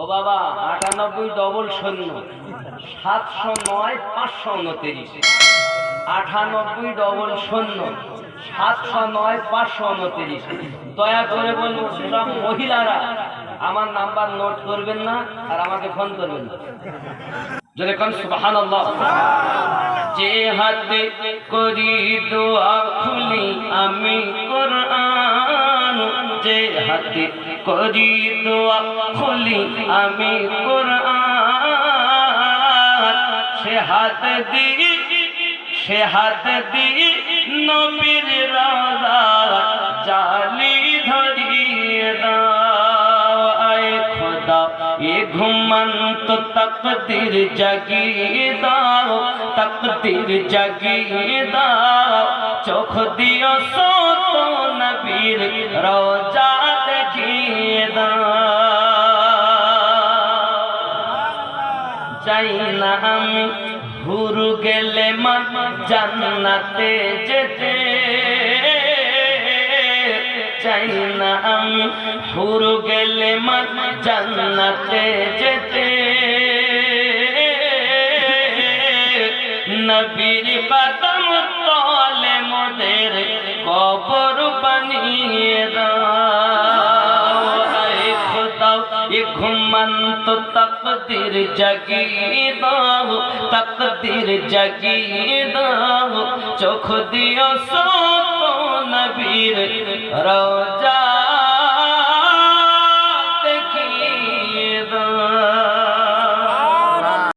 ও বাবা, আটানব্বই ডবল শূন্য, সাতশো নয়, পাঁচশো উনত্রিশ। আটানব্বই ডবল শূন্য, সাতশো নয়, পাঁচশো উনত্রিশ। দয়া করে সব মহিলারা, আমার নাম্বার নোট করবেন না আর আমাকে ফোন করবেন না। যদি কোন সুবাহান যে হাতে করি দোয়া খুলি আমি কোরআন যে হাতে করি দোয়া খুলি আমি কোরআন। সে হাত দি সে হাত দি নবীর রাজা জালি ধরিয়ে ঘুমন্ত তকদির জাগিয়ে দাও, তকদির জাগিয়ে দাও। চোখ দিও সত নবীর রোজা দেখিয়ে চাই না আমি হুরু গেলে মা জান্নাতে যেতে। চাই না আমি হুরু গেলে মা জান্নাতে যেতে। নবীর কদম তলে মোদের কবর বানিয়ে ঘুমন্ত তকদির জাগিয়ে দাও, তকদির জাগিয়ে দাও, চোখ দিও সত নবীর রোজা দেখিয়ে দাও।